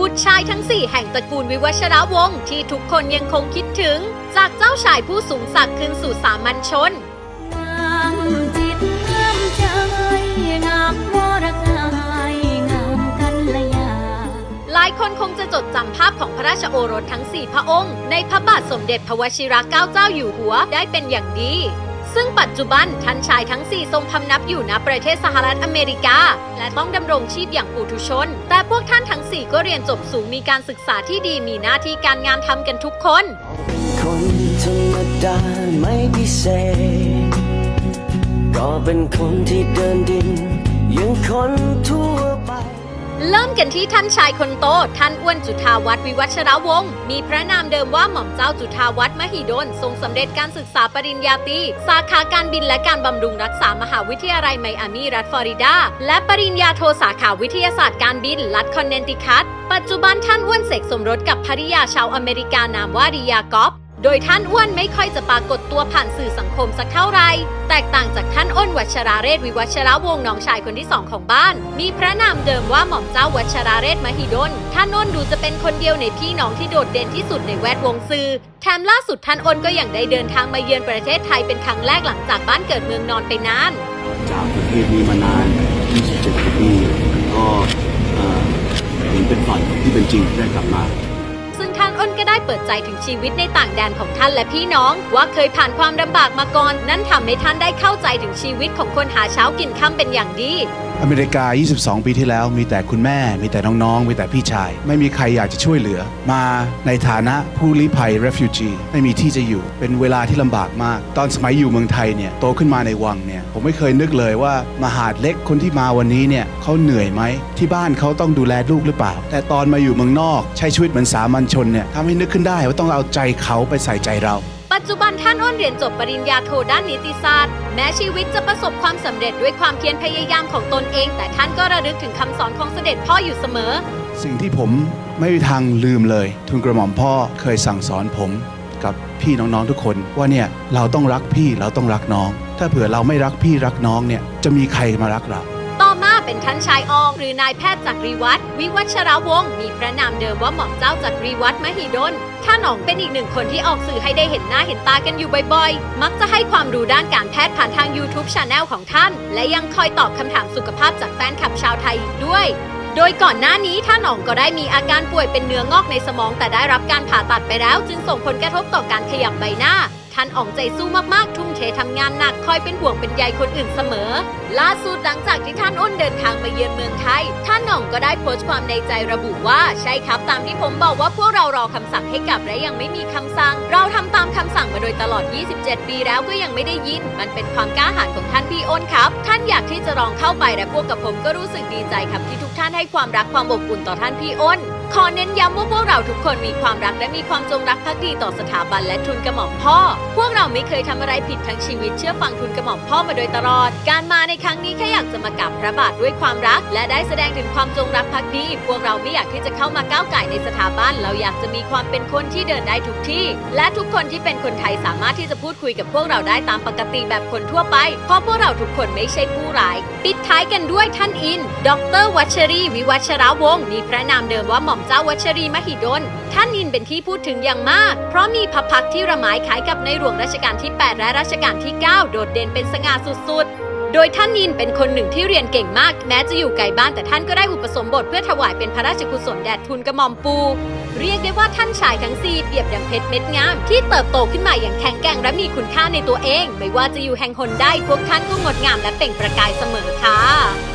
บุตรชายทั้ง 4 แห่งตระกูลวิวัชรวงศ์ที่ทุกคนยังคงคิดถึง จากเจ้าชายผู้สูงศักดิ์คืนสู่สามัญชนงามจิตงามใจงามวรกายงามกัลยาหลายคนคงจะจดจำภาพของพระราชโอรสทั้ง 4 พระองค์ ในพระบาทสมเด็จพระวชิรเกล้าเจ้าอยู่หัวได้เป็นอย่างดี ซึ่งปัจจุบันท่านชายทั้ง 4 ทรงพำนับอยู่ณประเทศสหรัฐอเมริกา และต้องดำรงชีพอย่างปุถุชน แต่พวกท่านทั้ง 4 ก็เรียนจบสูงมีการศึกษาที่ดีมีหน้าที่การงานทำกันทุกคนคนธรรมดาไม่พิเศษก็เป็นคนที่เดินดินยังคนทั่วไป เริ่มกันที่ท่านชายคนโต ท่านอ้วนจุฑาวัฒน์วิวัชรวงศ์มีพระนามเดิมว่าหม่อมเจ้าจุฑาวัฒน์มหิดล ทรงสำเร็จการศึกษาปริญญาตรีสาขาการบินและการบำรุงรักษามหาวิทยาลัยไมอามีรัฐฟลอริดา และปริญญาโทสาขาวิทยาศาสตร์การบินรัฐคอนเนนติคัต ปัจจุบันท่านอ้วนเสกสมรสกับภริยาชาวอเมริกานามว่าริยากอฟ โดยท่านอ้วนไม่ค่อยจะปรากฏตัวผ่านสื่อสังคมสักเท่าไหร่ แตกต่างจากท่านอ้นวัชราเรศวิวัชรวงศ์น้องชายคนที่สองของบ้าน มีพระนามเดิมว่าหม่อมเจ้าวัชราเรศมหิดล ท่านอ้นดูจะเป็นคนเดียวในพี่น้องที่โดดเด่นที่สุดในแวดวงสื่อ แถมล่าสุดท่านอ้นก็ยังได้เดินทางมาเยือนประเทศไทยเป็นครั้งแรกหลังจากบ้านเกิดเมืองนอนไปนาน จากประเทศนี้มานาน 27 ปี ก็เออเห็นเป็นฝันที่เป็นจริงได้กลับมา ได้เปิดใจถึงชีวิตในต่างแดนของท่านและพี่น้อง ว่าเคยผ่านความลำบากมาก่อน นั่นทำให้ท่านได้เข้าใจถึงชีวิตของคนหาเช้ากินค่ำเป็นอย่างดี อเมริกา 22 ปีที่แล้ว มีแต่คุณแม่ มีแต่น้องๆ มีแต่พี่ชาย ไม่มีใครอยากจะช่วยเหลือ มาในฐานะผู้ลี้ภัย refugee ไม่มีที่จะอยู่ เป็นเวลาที่ลำบากมาก ตอนสมัยอยู่เมืองไทยเนี่ย โตขึ้นมาในวังเนี่ย ผมไม่เคยนึกเลยว่ามหาดเล็กคนที่มาวันนี้เนี่ยเขาเหนื่อยไหม ที่บ้านเขาต้องดูแลลูกหรือเปล่า แต่ตอนมาอยู่เมืองนอก ใช้ชีวิตเหมือนสามัญชนเนี่ยทำให้นึกขึ้นได้ว่าต้องเอาใจเขาไปใส่ใจเรา ปัจจุบันท่านอ้นเรียนจบปริญญาโทด้านนิติศาสตร์ แม้ชีวิตจะประสบความสำเร็จด้วยความเพียรพยายามของตนเอง แต่ท่านก็ระลึกถึงคำสอนของเสด็จพ่ออยู่เสมอ สิ่งที่ผมไม่มีทางลืมเลย ทุนกระหม่อมพ่อเคยสั่งสอนผมกับพี่น้องๆทุกคนว่าเนี่ยเราต้องรักพี่เราต้องรักน้อง ถ้าเผื่อเราไม่รักพี่รักน้องเนี่ยจะมีใครมารักเรา เป็นท่านชายออง หรือนายแพทย์จักรีวัฒน์วิวัชรวงศ์มีพระนามเดิมว่าหม่อมเจ้าจักรีวัฒน์มหิดลท่านอ๋องเป็นอีกหนึ่งคนที่ออกสื่อให้ได้เห็นหน้าเห็นตากันอยู่บ่อยๆ มักจะให้ความรู้ด้านการแพทย์ผ่านทาง YouTube c h anel ของท่าน และยังคอยตอบคำถามสุขภาพจากแฟนคลับชาวไทยอีกด้วยโดยก่อนหน้านี้ท่านอ๋องก็ได้มีอาการป่วยเป็นเนื้องอกในสมองแต่ได้รับการผ่าตัดไปแล้ว จึงส่งผลกระทบต่อการขยับใบหน้าท่านอ๋องใจสู้มากๆ ทุ่มเททำงานหนักคอยเป็นห่วงเป็นใยคนอื่นเสมอ ล่าสุดหลังจากที่ท่านอ้นเดินทางมาเยือนเมืองไทย ท่านหน่องก็ได้โพสต์ความในใจระบุว่า ใช่ครับตามที่ผมบอกว่าพวกเรารอคำสั่งให้กลับและยังไม่มีคำสั่ง เราทำตามคำสั่งมาโดยตลอด 27 ปีแล้วก็ยังไม่ได้ยิน มันเป็นความกล้าหาญของท่านพี่อ้นครับ ท่านอยากที่จะลองเข้าไปและพวกกับผมก็รู้สึกดีใจครับที่ทุกท่านให้ความรักความอบอุ่นต่อท่านพี่อ้น ขอเน้นย้ำว่าพวกเราทุกคนมีความรักและมีความจงรักภักดีต่อสถาบันและทุนกระหม่อมพ่อ พวกเราไม่เคยทำอะไรผิดทั้งชีวิตเชื่อฟังทุนกระหม่อมพ่อมาโดยตลอด การมาในครั้งนี้แค่อยากจะมากราบพระบาทด้วยความรัก และได้แสดงถึงความจงรักภักดี พวกเราไม่อยากที่จะเข้ามาก้าวไก่ในสถาบัน เราอยากจะมีความเป็นคนที่เดินได้ทุกที่ และทุกคนที่เป็นคนไทยสามารถที่จะพูดคุยกับพวกเราได้ตามปกติแบบคนทั่วไป เพราะพวกเราทุกคนไม่ใช่ผู้ร้าย ปิดท้ายกันด้วยท่านอิน ดร วัชรี วิวัชรวงศ์มีพระนามเดิมว่าหม่อมเจ้าวัชรีมหิดล ท่านอินเป็นที่พูดถึงอย่างมาก เพราะมีพระพักตร์ที่ระหมายคล้ายกับในหลวงรัชกาลที่ 8 และรัชกาลที่ 9 โดดเด่นเป็นสง่าสุดๆ โดยท่านยินเป็นคนหนึ่งที่เรียนเก่งมาก แม้จะอยู่ไกลบ้านแต่ท่านก็ได้อุปสมบทเพื่อถวายเป็นพระราชกุศลแด่ทุนกระหม่อมปู เรียกได้ว่าท่านชายทั้งสี่เปรียบดังเพชรเม็ดงาม ที่เติบโตขึ้นมาอย่างแข็งแกร่งและมีคุณค่าในตัวเอง ไม่ว่าจะอยู่แห่งหนใดพวกท่านก็งดงามและเปล่งประกายเสมอค่ะ